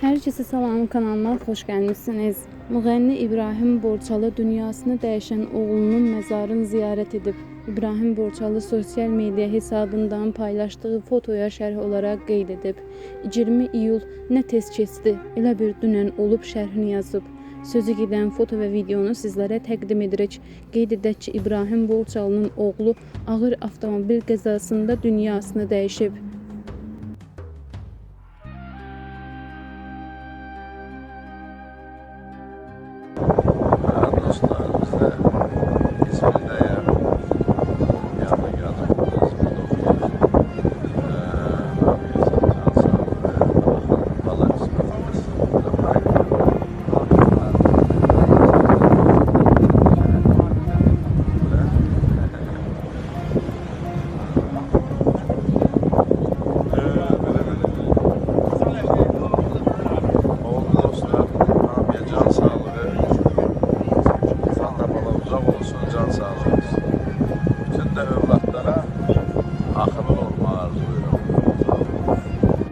Herkese salam kanalıma hoş gəlmisiniz. Müğənni İbrahim Borçalı dünyasını dəyişən oğlunun məzarını ziyarət edib. İbrahim Borçalı sosial media hesabından paylaşdığı fotoya şərh olaraq qeyd edib. 20 iyul nə tez keçdi, elə bir dünən olub şərhini yazıb. Sözü gedən foto və videonu sizlərə təqdim edirik. Qeyd edək ki, İbrahim Borçalının oğlu ağır avtomobil qəzasında dünyasını dəyişib. you. olsun, can sağ olsun. Bütün de evlatlara akıllı olma arzuyorum.